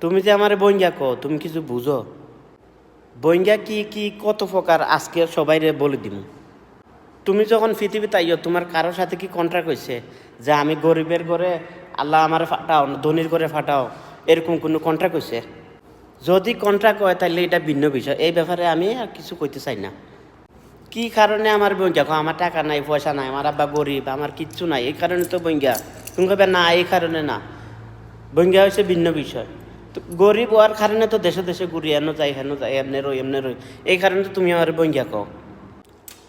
তুমি যে আমার বইঙ্গা কো তুমি কিছু বুঝো? বইঙ্গা কি কি, কত প্রকার? আজকে সবাইরে বলে দিমু। তুমি যখন পৃথিবী তাইও তোমার কারোর সাথে কি কন্ট্রাক্ট হয়েছে যে আমি গরিবের ঘরে আল্লাহ আমার ফাটাও, ধনির করে ফাটাও, এরকম কোনো কন্ট্রাক্ট হয়েছে যদি কন্ট্রাক্ট হয় তাহলে এটা ভিন্ন বিষয়। এই ব্যাপারে আমি আর কিছু কইতে চাই না। কি কারণে আমার বইঙ্গা আমার টাকা নাই, পয়সা নাই, আমার আব্বা গরিব, আমার কিচ্ছু নাই। এই কারণে তো বইঙ্গা। তুমি কবে না, এই কারণে না। বইঙ্গা হচ্ছে ভিন্ন বিষয়। গরিব হওয়ার কারণে তো দেশে দেশে ঘুরি এনো যাই, হেন যাই, এমনে রই এমনে রই। এই কারণে তো তুমি আমার বইঙ্গা কও।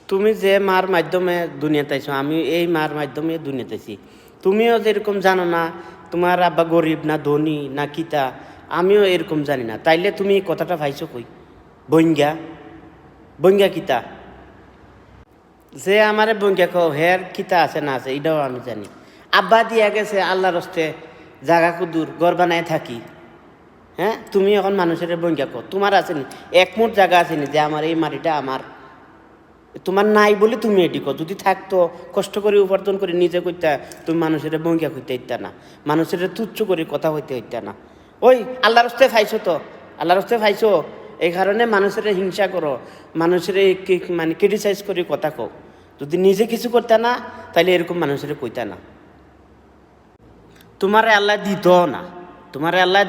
তুমি যে মার মাধ্যমে দুনিয়াতে আইছো, আমি এই মার মাধ্যমে দুনিয়াতে আইছি। তুমিও যেরকম জানো না, তোমার আব্বা গরিব না ধনী না কিতা, আমিও এরকম জানি না। তাইলে তুমি কথাটা ভাইছো কই? বইঙ্গা? বইঙ্গা কিতা? যে আমারে বইঙ্গা কও, হের কিতা আছে না আছে, এটাও আমি জানি। আব্বা দিয়া গেছে, আল্লাহর রস্তে জাগা কুদুর, ঘর বানায় থাকি। হ্যাঁ? তুমি এখন মানুষের বইঙ্গা কো তোমার আছে এক মুঠ জায়গা আছে নি যে আমার এই মাটিটা আমার। তোমার নাই বলে তুমি এটি কো যদি থাকতো, কষ্ট করে উপার্জন করে নিজে করতে তুমি মানুষের বঙ্গা করতে হইতা না। মানুষের তুচ্ছ করে কথা হইতে হইতা না। ওই, আল্লাহর হস্তে ফাইছো তো? আল্লাহর রস্তে ফাইছো? এই কারণে মানুষের হিংসা করো। মানুষের মানে ক্রিটিসাইজ করে কথা কো যদি নিজে কিছু করতে না তাহলে এরকম মানুষের কইতা না। তোমারে আল্লাহ দিত না। তোমারে আল্লাহ